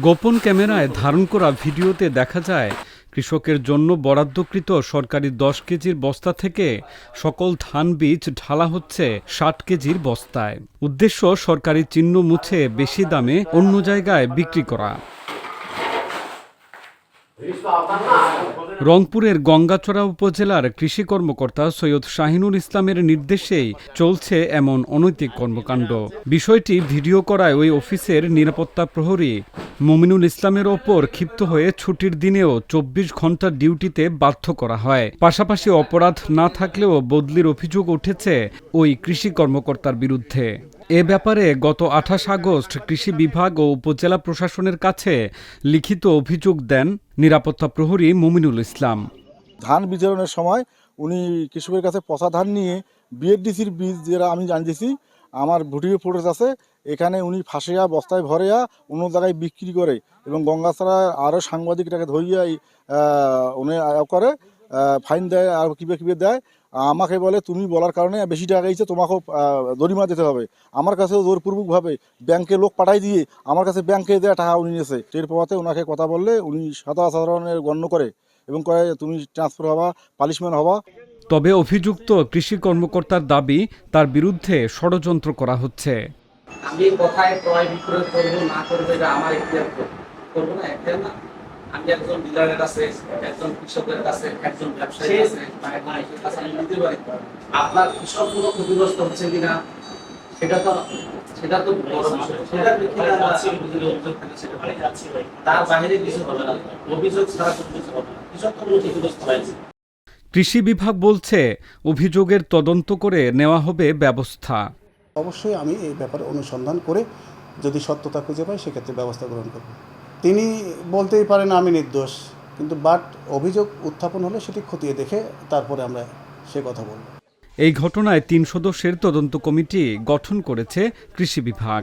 গোপন ক্যামেরায় ধারণ করা ভিডিওতে দেখা যায়, কৃষকের জন্য বরাদ্দকৃত সরকারি দশ কেজির বস্তা থেকে সকল ধান বীজ ঢালা হচ্ছে ষাট কেজির বস্তায়। উদ্দেশ্য সরকারি চিহ্ন মুছে বেশি দামে অন্য জায়গায় বিক্রি করা। রংপুরের গঙ্গাচড়া উপজেলার কৃষি কর্মকর্তা সৈয়দ শাহিনুল ইসলামের নির্দেশেই চলছে এমন অনৈতিক কর্মকাণ্ড। বিষয়টি ভিডিও করায় ওই অফিসের নিরাপত্তা প্রহরী মুমিনুল ইসলামের ওপর ক্ষিপ্ত হয়ে ছুটির দিনেও চব্বিশ ঘণ্টা ডিউটিতে বাধ্য করা হয়। পাশাপাশি অপরাধ না থাকলেও বদলির অভিযোগ উঠেছে ওই কৃষি কর্মকর্তার বিরুদ্ধে। এ ব্যাপারে গত আঠাশ আগস্ট কৃষি বিভাগ ও উপজেলা প্রশাসনের কাছে লিখিত অভিযোগ দেন নিরাপত্তা প্রহরী মুমিনুল ইসলাম। ধান বিতরণের সময় উনি কৃষকের কাছে পচা ধান নিয়ে বিএডডিসির বীজ যেটা আমি জানতেছি আমার ভুটিয়ে ফুটেজ আছে, এখানে উনি ফাঁসিয়া, বস্তায় ভরেয়া অন্য জায়গায় বিক্রি করে এবং গঙ্গাছড়া আরও সাংবাদিকটাকে ধরিয়া উনি করে ফাইন দেয় আর কিবে কিবে দেয়। আমাকে বলে তুমি বলার কারণে বেশি টাকা গেছে তোমাকেও জরিমানা দিতে হবে। আমার কাছেও জোরপূর্বকভাবে ব্যাংকে লোক পাঠাই দিয়ে আমার কাছে ব্যাংকে দেওয়া টাকা উনি নিয়েছে। টের পাওয়াতে ওনাকে কথা বললে উনি সাধারণের গণ্য করে এবং করে তুমি ট্রান্সফার হবা পালিশমেন্ট হবা। তবে অভিযুক্ত কৃষি কর্মকর্তার দাবি তার বিরুদ্ধে ষড়যন্ত্র করা হচ্ছে। আমি কোথায় ক্রয় বিক্রয় করব না করব এটা আমার এখতিয়ার করব না এখতিয়ার না। আমি একজন ডিলারের কাছে একজন কৃষকের কাছে একজন ব্যবসায়ীর কাছে বা একজন কাছে আমি নিতে পারি। আপনার কৃষক ক্ষতিগ্রস্ত হচ্ছে কিনা সেটা তো সেটা তো বড় বিষয়। সেটার প্রেক্ষিতে অভিযোগ থাকে সেটা তার বাইরে কিছু হবে না। অভিযোগ ছাড়া কোনো কিছু হবে না। কৃষক তো কোনো ক্ষতিগ্রস্ত হয়েছে। কৃষি বিভাগ বলছে অভিযোগের তদন্ত করে নেওয়া হবে ব্যবস্থা। অবশ্যই আমি এই ব্যাপারে অনুসন্ধান করে যদি সত্যতা খুঁজে পাই সেক্ষেত্রে ব্যবস্থা গ্রহণ করব। তিনি বলতেই পারেন আমি নির্দোষ, কিন্তু বাট অভিযোগ উত্থাপন হলে সেটি খতিয়ে দেখে তারপরে আমরা সে কথা বলব। এই ঘটনায় তিন সদস্যের তদন্ত কমিটি গঠন করেছে কৃষি বিভাগ।